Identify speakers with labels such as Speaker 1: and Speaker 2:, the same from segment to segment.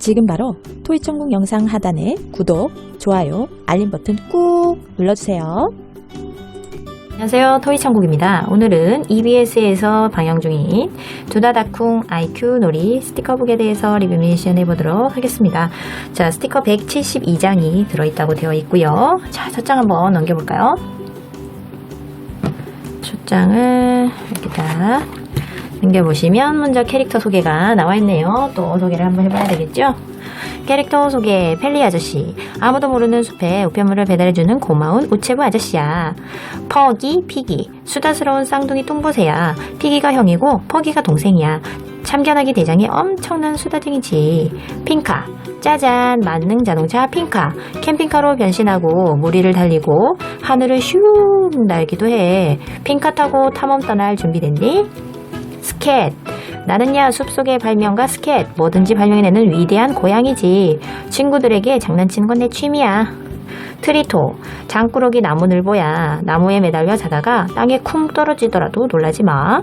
Speaker 1: 지금 바로 토이천국 영상 하단에 구독, 좋아요, 알림 버튼 꾹 눌러주세요.
Speaker 2: 안녕하세요. 토이천국입니다. 오늘은 EBS에서 방영 중인 두다다쿵 IQ 놀이 스티커북에 대해서 리뷰 미션 해보도록 하겠습니다. 자, 스티커 172장이 들어있다고 되어 있고요. 자, 첫 장 한번 넘겨볼까요? 첫 장을 이렇게 딱 넘겨보시면 먼저 캐릭터 소개가 나와 있네요. 또 소개를 한번 해봐야 되겠죠? 캐릭터 소개 펠리 아저씨. 아무도 모르는 숲에 우편물을 배달해주는 고마운 우체부 아저씨야. 퍼기 피기. 수다스러운 쌍둥이 뚱보새야. 피기가 형이고 퍼기가 동생이야. 참견하기 대장이 엄청난 수다쟁이지. 핑카. 짜잔 만능 자동차 핑카. 캠핑카로 변신하고 무리를 달리고 하늘을 슝 날기도 해. 핑카 타고 탐험 떠날 준비됐니? 스캣. 나는야 숲속의 발명가 스캣. 뭐든지 발명해내는 위대한 고양이지. 친구들에게 장난치는 건 내 취미야. 트리토. 장꾸러기 나무늘보야. 나무에 매달려 자다가 땅에 쿵 떨어지더라도 놀라지 마.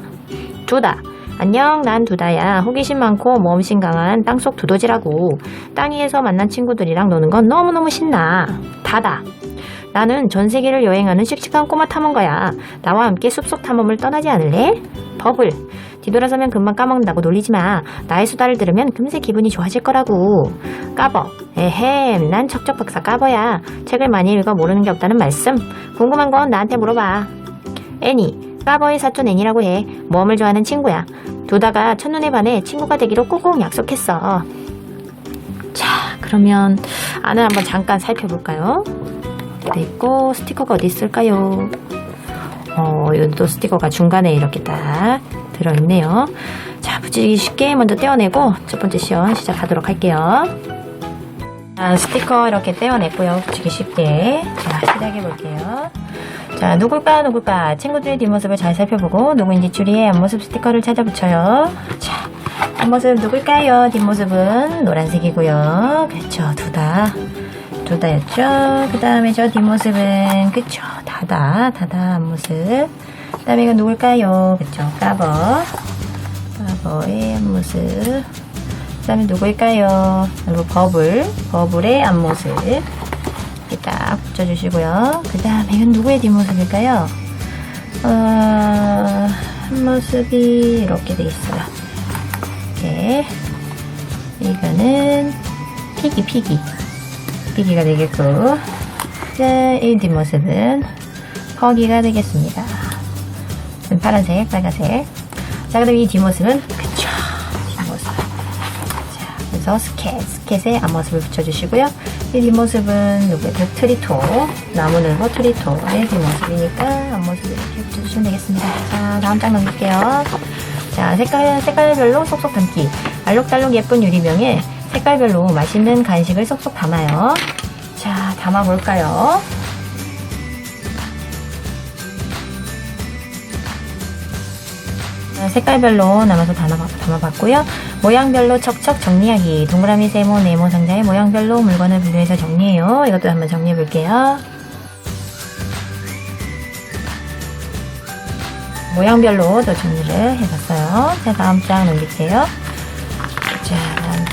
Speaker 2: 두다. 안녕 난 두다야. 호기심 많고 모험심 강한 땅속 두더지라고. 땅 위에서 만난 친구들이랑 노는 건 너무너무 신나. 다다 나는 전 세계를 여행하는 씩씩한 꼬마 탐험가야 나와 함께 숲속 탐험을 떠나지 않을래? 버블 뒤돌아서면 금방 까먹는다고 놀리지 마. 나의 수다를 들으면 금세 기분이 좋아질 거라고. 까버. 에헴, 난 척척 박사 까버야. 책을 많이 읽어 모르는 게 없다는 말씀. 궁금한 건 나한테 물어봐. 애니. 까버의 사촌 애니라고 해. 모험을 좋아하는 친구야. 두다가 첫눈에 반해 친구가 되기로 꼭꼭 약속했어. 자, 그러면 안을 한번 잠깐 살펴볼까요? 돼 있고 스티커가 어디 있을까요? 어, 이것도 스티커가 중간에 이렇게 딱 들어있네요. 자, 붙이기 쉽게 먼저 떼어내고 첫 번째 시연 시작하도록 할게요. 자, 스티커 이렇게 떼어냈고요. 붙이기 쉽게. 자, 시작해 볼게요. 자, 누굴까, 누굴까. 친구들의 뒷모습을 잘 살펴보고 누구인지 추리해 앞모습 스티커를 찾아 붙여요. 자, 앞모습 누굴까요? 뒷모습은 노란색이고요. 그렇죠, 두 다. 두다였죠. 그 다음에 저 뒷모습은, 그쵸, 다다, 다다 앞모습. 그 다음에 이건 누굴까요? 그쵸, 까버. 까버의 앞모습. 그 다음에 누구일까요? 그리고 버블, 버블의 앞모습. 이렇게 딱 붙여주시고요. 그 다음에 이건 누구의 뒷모습일까요? 어, 앞모습이 이렇게 돼 있어요. 이렇게. 이거는 피기, 피기. 피기가 되겠고. 자, 이 뒷모습은 허기가 되겠습니다. 파란색, 빨간색. 자, 그 다음 이 뒷모습은 그쵸, 뒷모습. 자, 그래서 스캣, 스캣의 앞모습을 붙여주시고요. 이 뒷모습은 누구예요? 트리토, 나무늘보 트리토의 뒷모습이니까 앞모습을 이렇게 붙여주시면 되겠습니다. 자, 다음 장 넘길게요. 자, 색깔, 색깔별로 쏙쏙 담기. 알록달록 예쁜 유리병에 색깔별로 맛있는 간식을 쏙쏙 담아요. 자, 담아볼까요? 자, 색깔별로 남아서 담아, 담아봤고요. 모양별로 척척 정리하기. 동그라미, 세모, 네모 상자에 모양별로 물건을 분류해서 정리해요. 이것도 한번 정리해 볼게요. 모양별로 또 정리를 해봤어요. 자, 다음 장 넘길게요.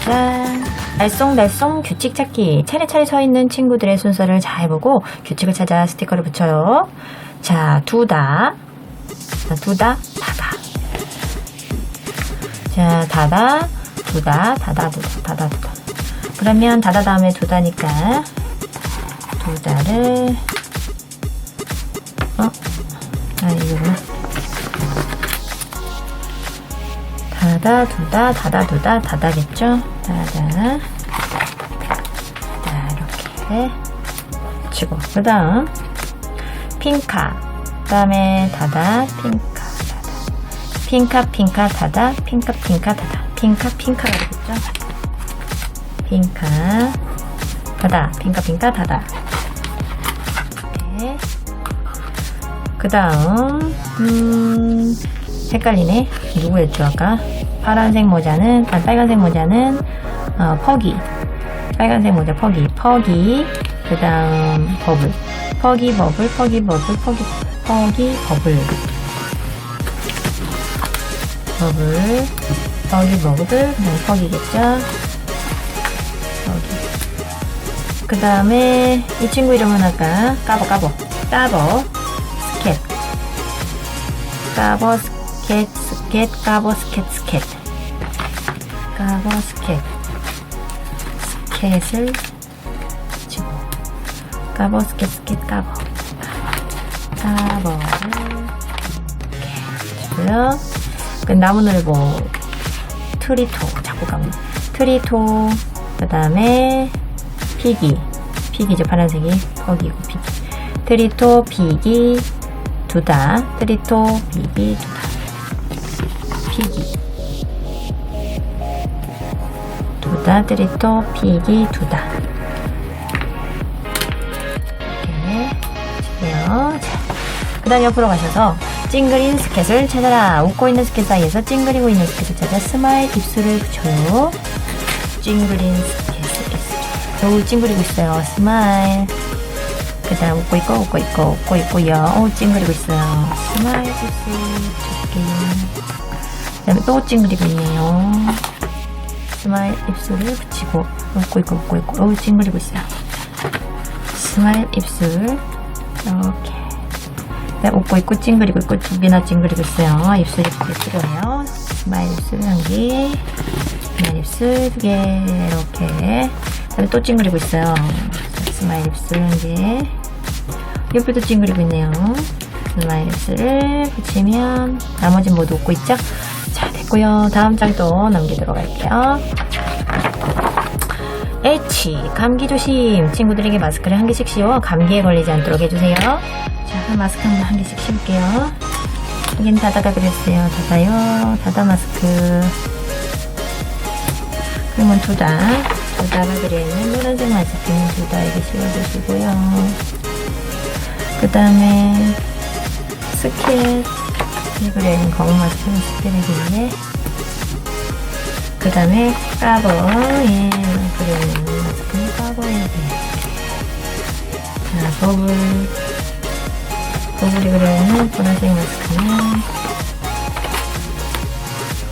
Speaker 2: 장. 날쏭날쏭 규칙 찾기. 차례차례 서 있는 친구들의 순서를 잘 보고 규칙을 찾아 스티커를 붙여요. 자, 두다. 자, 두다, 다다. 자, 다다, 두다, 다다, 두다, 다다, 두다. 그러면 다다 다음에 두다니까 두다를 어? 아, 이거구나. 다다, 두다, 다다, 두다, 다다겠죠? 다다. 자, 이렇게 치고. 그 다음, 핑카. 그 다음에 다다, 핑카, 다다. 핑카, 핑카, 다다, 핑카, 핑카, 다다. 핑카, 핑카가 되겠죠? 핑카, 다다, 핑카, 핑카. 이렇게. 그 다음, 음, 헷갈리네. 누구였죠, 아까? 파란색 모자는, 아, 빨간색 모자는, 어, 퍼기. 빨간색 모자, 퍼기. 퍼기. 그 다음, 버블. 퍼기, 버블, 퍼기, 버블, 퍼기, 퍼기, 버블. 버블. 퍼기, 버블. 그 다음, 퍼기겠죠? 그 다음에 이 친구 이름은 아까 까버 까버 까버 스캣 까버 스캣 스캣 까버 스캣 스캣 까버 스캣 스캣을 치고 까버 스캣 스캣 까버 까버를 이렇게 치고요 그 나무늘보 트리토 자꾸 까먹 트리토 그 다음에 피기. 피기죠 파란색이. 거기고 피기. 트리토 피기 두다. 트리토 피기 두다 피기. 두다 트리토 피기 두다. 이렇게 치고요. 그 다음 옆으로 가셔서 찡그린 스캣을 찾아라. 웃고 있는 스캣 사이에서 찡그리고 있는 스캣을 찾아 스마일 입술을 붙여요. 찡그린 스캣 겨우 찡그리고 있어요. 스마일. 그 다음 웃고 있고 웃고 있고 웃고 있고요. 오 찡그리고 있어요. 스마일 입술 붙일게요 그 다음에 또 찡그리고 있네요 스마일 입술을 붙이고 웃고 있고 웃고 있고 오 찡그리고 있어요 스마일 입술 이렇게 네, 웃고 있고 찡그리고 있고 두 개나 찡그리고 있어요. 입술이 두개 필요해요. 스마일 입술 한 개, 스마일 입술 두 개, 이렇게. 그다음에 또 찡그리고 있어요. 스마일 입술 한 개. 옆에도 찡그리고 있네요. 스마일 입술을 붙이면 나머지는 모두 웃고 있죠? 됐고요. 다음 장도 넘기도록 할게요. H 감기 조심. 친구들에게 마스크를 한 개씩 씌워 감기에 걸리지 않도록 해주세요. 자 마스크 한 개씩 씌울게요. 여긴 닫아가 그랬어요. 닫아요. 닫아 마스크. 그러면 두다. 두다가 그려있는 노란색 마스크는 두다 이렇게 씌워주시고요. 그 다음에 스킬 1g 거무맛 참 스페르기인데 그 다음에 까버 1g 같은 까버에 자 버블. 버블이 그려오는 보라색 마스크는.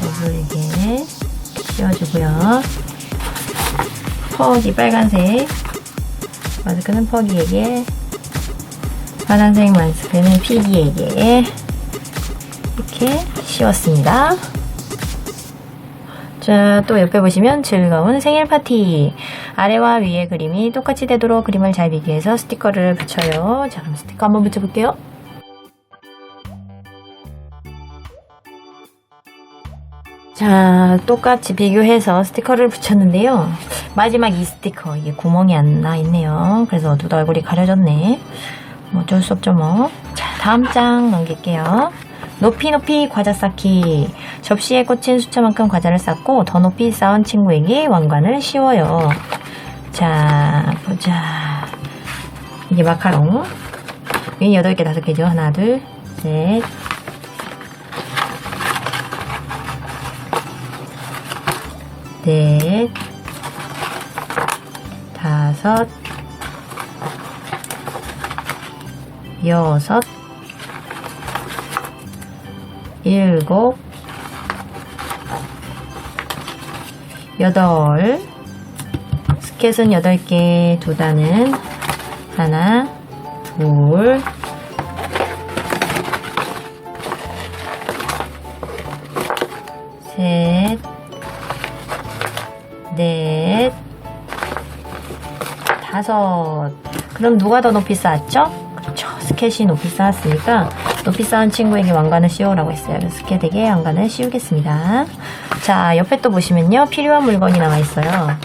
Speaker 2: 버블에게 씌워주고요. 퍽이 빨간색 마스크는 퍽이에게. 파란색 마스크는 피기에게. 이렇게 씌웠습니다 자, 또 옆에 보시면 즐거운 생일 파티. 아래와 위에 그림이 똑같이 되도록 그림을 잘 비교해서 스티커를 붙여요. 자, 그럼 스티커 한번 붙여볼게요. 자, 똑같이 비교해서 스티커를 붙였는데요. 마지막 이 스티커, 이게 구멍이 안 나 있네요. 그래서 누다 얼굴이 가려졌네. 뭐 어쩔 수 없죠, 뭐. 자, 다음 장 넘길게요. 높이 높이 과자 쌓기. 접시에 꽂힌 숫자만큼 과자를 쌓고 더 높이 쌓은 친구에게 왕관을 씌워요. 자, 보자. 이게 마카롱. 여기 8개, 5개죠. 하나, 둘, 셋. 넷. 다섯. 여섯. 일곱, 여덟, 스켓은 여덟 개, 두단은 하나, 둘, 셋, 넷, 다섯. 그럼 누가 더 높이 쌓았죠? 그렇죠. 스켓이 높이 쌓았으니까 높이 쌓은 친구에게 왕관을 씌우라고 했어요. 그래서 스켓에게 왕관을 씌우겠습니다. 자, 옆에 또 보시면요. 필요한 물건이 나와 있어요.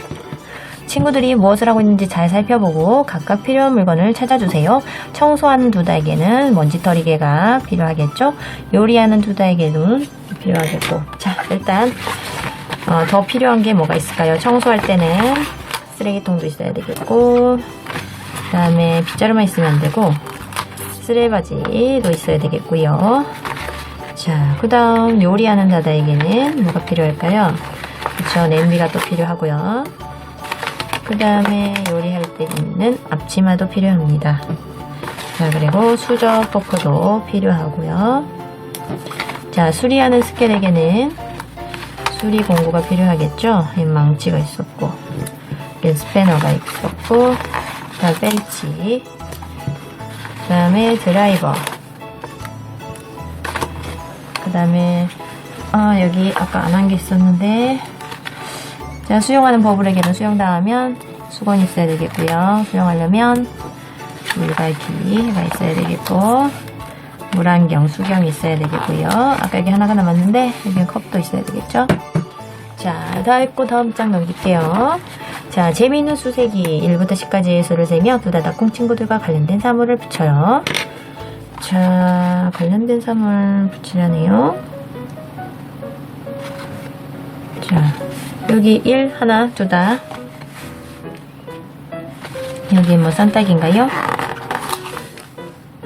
Speaker 2: 친구들이 무엇을 하고 있는지 잘 살펴보고 각각 필요한 물건을 찾아주세요. 청소하는 두다에게는 먼지털이개가 필요하겠죠? 요리하는 두다에게는 필요하겠고. 자, 일단 어, 더 필요한 게 뭐가 있을까요? 청소할 때는 쓰레기통도 있어야 되겠고 그 다음에 빗자루만 있으면 안 되고 쓰레바지도 있어야 되겠고요. 자, 그 다음 요리하는 다다에게는 뭐가 필요할까요? 그쵸, 냄비가 또 필요하고요. 그 다음에 요리할 때 있는 앞치마도 필요합니다. 자, 그리고 수저 포크도 필요하고요. 자, 수리하는 스켈에게는 수리 공구가 필요하겠죠? 이 망치가 있었고, 이 스패너가 있었고, 다음 벨치. 그 다음에 드라이버. 그 다음에, 아, 여기 아까 안 한 게 있었는데. 자, 수영하는 버블에게는 수영당하면 수건이 있어야 되겠고요. 수영하려면 물갈기가 있어야 되겠고, 물안경, 수경이 있어야 되겠고요. 아까 여기 하나가 남았는데, 여기는 컵도 있어야 되겠죠? 자, 다 했고 다음 장 넘길게요. 자, 재미있는 수세기 1부터 10까지의 수를 세며 두다닥콩 친구들과 관련된 사물을 붙여요. 자, 관련된 사물 붙이려네요. 자, 여기 1 하나 두다. 여기 뭐 싼딱인가요?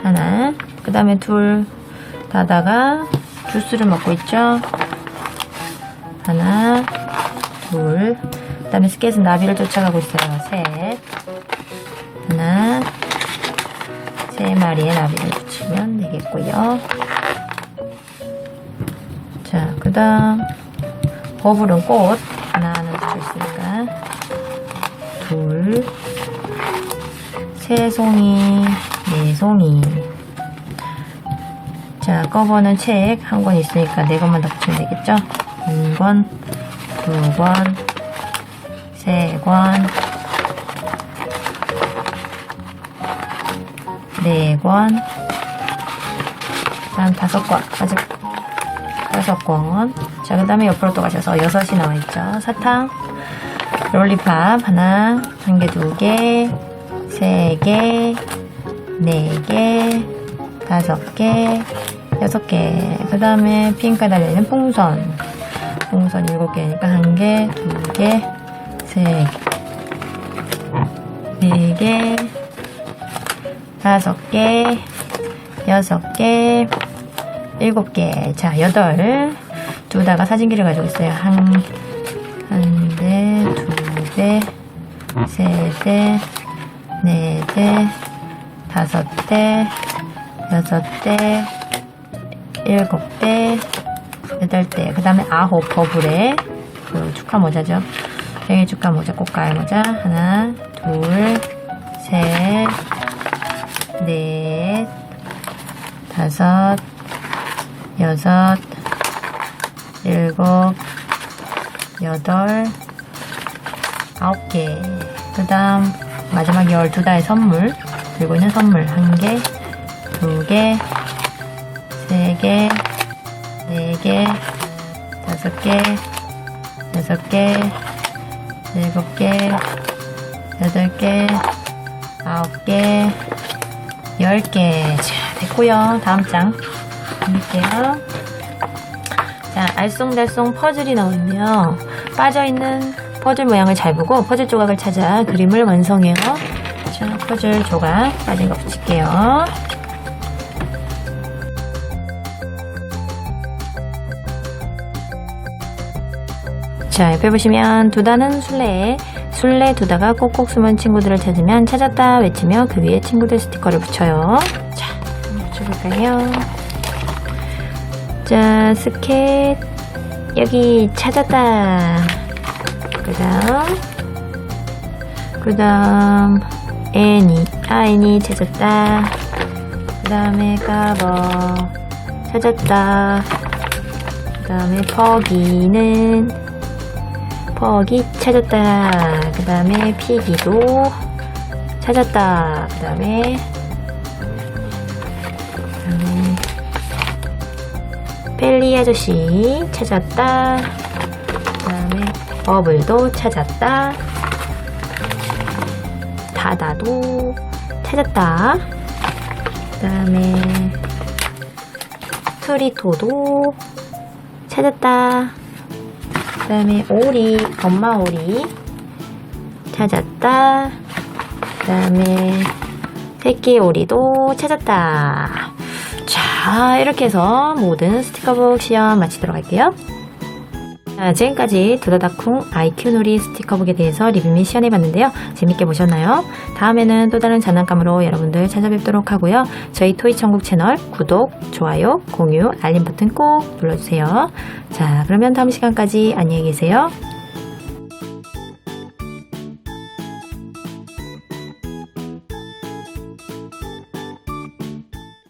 Speaker 2: 하나. 그 다음에 둘 다다가 주스를 먹고 있죠. 하나, 둘. 그 다음에 스케이트는 나비를 쫓아가고 있어요. 셋. 하나, 세 마리의 나비를 붙이면 되겠고요. 자, 그 다음, 버블은 꽃. 하나는 붙여 있으니까. 둘, 세 송이, 네 송이. 자, 꺼버는 책 한 권 있으니까 네 권만 더 붙이면 되겠죠? 한 권, 두 권, 세 권, 네 권, 다음 다섯 권, 아직 다섯 권. 자, 그 다음에 옆으로 또 가셔서 여섯이 나와있죠. 사탕, 롤리팝 하나, 한 개, 두 개, 세 개, 네 개, 다섯 개, 여섯 개. 그 다음에 핑크 달려있는 풍선. 풍선 일곱 개니까 한 개, 두 개, 세 개, 네 개, 다섯 개, 여섯 개, 일곱 개. 자, 여덟. 두다가 사진기를 가지고 있어요. 한, 한 대, 두 대, 세 대, 네 대, 다섯 대, 여섯 대, 일곱 대, 여덟 대. 그 다음에 아홉 버블에 그 축하 모자죠. 생일 축하 모자, 꽃갈 모자. 하나, 둘, 셋, 넷, 다섯, 여섯, 일곱, 여덟, 아홉 개. 그 다음, 마지막 열두 달의 선물. 들고 있는 선물. 한 개, 두 개, 세 개, 네 개, 다섯 개, 여섯 개, 일곱 개, 여덟 개, 아홉 개, 열 개. 자, 됐고요. 다음 장. 볼게요. 자, 알쏭달쏭 퍼즐이 나오면 빠져있는 퍼즐 모양을 잘 보고 퍼즐 조각을 찾아 그림을 완성해요. 자, 퍼즐 조각 빠진 거 붙일게요. 자, 옆에 보시면 두다는 술래에 술래 두다가 꼭꼭 숨은 친구들을 찾으면 찾았다 외치며 그 위에 친구들 스티커를 붙여요. 자, 붙여볼까요? 자, 스켓 여기 찾았다. 그 다음 그 다음 애니 아 애니 찾았다. 그 다음에 까버 찾았다. 그 다음에 퍼기는 퍼기 찾았다. 그 다음에 피기도 찾았다. 그 다음에 그다음에 펠리 아저씨 찾았다. 그 다음에 버블도 찾았다. 다다도 찾았다. 그 다음에 트리토도 찾았다. 그 다음에 오리, 엄마 오리 찾았다. 그 다음에 새끼 오리도 찾았다. 자, 이렇게 해서 모든 스티커북 시험 마치도록 할게요. 자, 지금까지 두다다쿵 IQ 놀이 스티커북에 대해서 리뷰 및 시연해봤는데요. 재밌게 보셨나요? 다음에는 또 다른 장난감으로 여러분들 찾아뵙도록 하고요. 저희 토이천국 채널 구독, 좋아요, 공유, 알림 버튼 꼭 눌러주세요. 자, 그러면 다음 시간까지 안녕히 계세요.